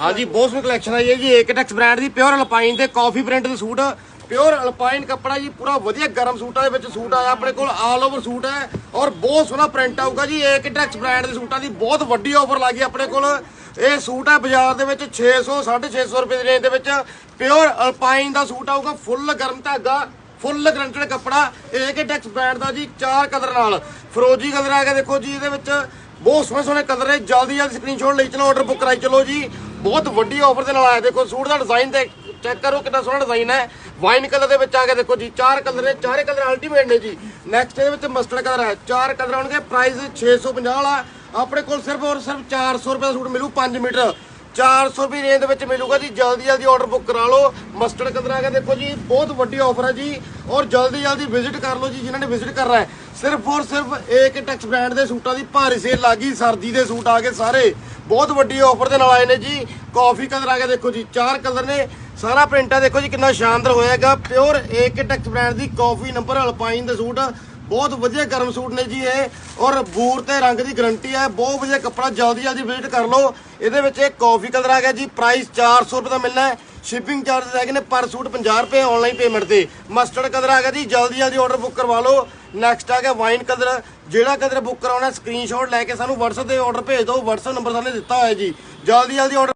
ਹਾਂਜੀ, ਬਹੁਤ ਸੋਹਣੀ ਕਲੈਕਸ਼ਨ ਆਈ ਹੈ ਜੀ। ਏਕਟੈਕਸ ਬ੍ਰਾਂਡ ਦੀ ਪਿਓਰ ਅਲਪਾਈਨ ਤੇ ਕਾਫੀ ਪ੍ਰਿੰਟ ਦੇ ਸੂਟ। ਪਿਓਰ ਅਲਪਾਈਨ ਕੱਪੜਾ ਜੀ, ਪੂਰਾ ਵਧੀਆ ਗਰਮ ਸੂਟਾਂ ਦੇ ਵਿੱਚ ਸੂਟ ਆਇਆ, ਆਪਣੇ ਕੋਲ ਆਲ ਓਵਰ ਸੂਟ ਹੈ ਔਰ ਬਹੁਤ ਸੋਹਣਾ ਪ੍ਰਿੰਟ ਆਊਗਾ ਜੀ। ਏਕਟੈਕਸ ਬ੍ਰਾਂਡ ਦੇ ਸੂਟਾਂ ਦੀ ਬਹੁਤ ਵੱਡੀ ਆਫਰ ਲੱਗੀ ਆਪਣੇ ਕੋਲ। ਇਹ ਸੂਟ ਹੈ ਬਾਜ਼ਾਰ ਦੇ ਵਿੱਚ 600 650 ਰੁਪਏ ਦੀ ਰੇਂਜ ਦੇ ਵਿੱਚ। ਪਿਓਰ ਅਲਪਾਈਨ ਦਾ ਸੂਟ ਆਊਗਾ ਫੁੱਲ ਗਰਮ ਧਾਗਾ ਫੁੱਲ ਗਰੰਟਡ ਕੱਪੜਾ। ਏਕਟੈਕਸ ਬ੍ਰਾਂਡ ਦਾ ਜੀ, ਚਾਰ ਕਦਰ ਨਾਲ। ਫਰੋਜੀ ਕਦਰ ਆ ਗਿਆ, ਦੇਖੋ ਜੀ, ਇਹਦੇ ਵਿੱਚ ਬਹੁਤ ਸੋਹਣੇ ਸੋਹਣੇ ਕਲਰ ਹੈ ਜਲਦੀ ਜਲਦੀ ਸਕਰੀਨਸ਼ਾਟ ਲਈ, ਚਲੋ ਆਰਡਰ ਬੁੱਕ ਕਰਾਈ, ਚਲੋ ਜੀ। ਬਹੁਤ ਵੱਡੀ ਆਫਰ ਦੇ ਨਾਲ ਆਇਆ। ਦੇਖੋ ਸੂਟ ਦਾ ਡਿਜ਼ਾਈਨ ਤੇ ਚੈੱਕ ਕਰੋ ਕਿੰਨਾ ਸੋਹਣਾ ਡਿਜ਼ਾਈਨ ਹੈ। ਵਾਈਨ ਕਲਰ ਦੇ ਵਿੱਚ ਆ ਕੇ ਦੇਖੋ ਜੀ, ਚਾਰ ਕਲਰ ਨੇ, ਚਾਰੇ ਕਲਰ ਅਲਟੀਮੇਟ ਨੇ ਜੀ। ਨੈਕਸਟ ਇਹਦੇ ਵਿੱਚ ਮਸਟਰਡ ਕਲਰ ਹੈ। ਚਾਰ ਕਲਰ ਆਉਣਗੇ। ਪ੍ਰਾਈਸ 650 ਵਾਲਾ। ਆਪਣੇ ਕੋਲ ਸਿਰਫ ਔਰ ਸਿਰਫ 400 ਰੁਪਏ ਦਾ ਸੂਟ ਮਿਲੂ 5 ਮੀਟਰ। 400 ਰੁਪਏ ਰੇਂਜ ਦੇ ਵਿੱਚ ਮਿਲੂਗਾ ਜੀ। ਜਲਦੀ ਜਲਦੀ ਆਰਡਰ ਬੁੱਕ ਕਰਾ ਲਓ। ਮਸਟਰਡ ਕਲਰ ਆ ਕੇ ਦੇਖੋ ਜੀ, ਬਹੁਤ ਵੱਡੀ ਆਫਰ ਹੈ ਜੀ। ਔਰ ਜਲਦੀ ਜਲਦੀ ਵਿਜ਼ਿਟ ਕਰ ਲਓ ਜੀ, ਜਿਨ੍ਹਾਂ ਨੇ ਵਿਜ਼ਿਟ ਕਰਨਾ ਹੈ। ਸਿਰਫ ਔਰ ਸਿਰਫ ਏਕ ਟੈਕਸ ਬ੍ਰਾਂਡ ਦੇ ਸੂਟਾਂ ਦੀ ਭਾਰੀ ਸੇਲ ਲੱਗੀ ਸਰਦੀ ਦੇ ਸੂਟ ਆ ਗਏ ਸਾਰੇ। ਬਹੁਤ ਵੱਡੀ ਆਫਰ ਦੇ ਨਾਲ ਆਏ ਨੇ ਜੀ। ਕਾਫੀ ਕਲਰ ਆ ਗਿਆ, ਦੇਖੋ ਜੀ, ਚਾਰ ਕਲਰ ਨੇ। ਸਾਰਾ ਪ੍ਰਿੰਟ ਆ, ਦੇਖੋ ਜੀ, ਕਿੰਨਾ ਸ਼ਾਨਦਾਰ ਹੋਏਗਾ ਪਿਓਰ ਏਕ ਟੈਕਸ ਬ੍ਰਾਂਡ ਦੀ ਕਾਫੀ ਨੰਬਰ ਅਲਪਾਈਨ ਦੇ ਸੂਟ। ਬਹੁਤ ਵਧੀਆ ਗਰਮ ਸੂਟ ਨੇ ਜੀ ਇਹ। ਔਰ ਬੂਰ ਤੇ ਰੰਗ ਦੀ ਗਰੰਟੀ ਹੈ ਬਹੁਤ ਵਧੀਆ ਕੱਪੜਾ, ਜਲਦੀ ਜਲਦੀ ਵਿਜ਼ਿਟ ਕਰ ਲਓ। ਇਹਦੇ ਵਿੱਚ ਇਹ ਕਾਫੀ ਕਲਰ ਆ ਗਿਆ ਜੀ। ਪ੍ਰਾਈਸ 400 ਰੁਪਏ ਦਾ ਮਿਲਣਾ ਹੈ। ਸ਼ਿਪਿੰਗ ਚਾਰजेस ਹੈਗੇ ਨੇ ਪਰ ਸੂਟ 50 ਰੁਪਏ ਆਨਲਾਈਨ ਪੇਮੈਂਟ ਤੇ। ਮਸਟਰਡ ਕਲਰ ਆ ਗਿਆ ਜੀ। ਜਲਦੀ ਜਲਦੀ ਆਰਡਰ ਬੁੱਕ ਕਰਵਾ ਲਓ। ਨੈਕਸਟ ਆ ਗਿਆ ਵਾਈਨ ਕਲਰ ਜਿਹੜਾ ਕਲਰ ਬੁੱਕ ਕਰਾਉਣਾ ਸਕਰੀਨਸ਼ਾਟ ਲੈ ਕੇ ਸਾਨੂੰ WhatsApp ਤੇ ਆਰਡਰ ਭੇਜ ਦਿਓ। WhatsApp ਨੰਬਰ ਸਾਨੂੰ ਦਿੱਤਾ ਹੋਇਆ ਜੀ। ਜਲਦੀ ਜਲਦੀ ਆਰਡਰ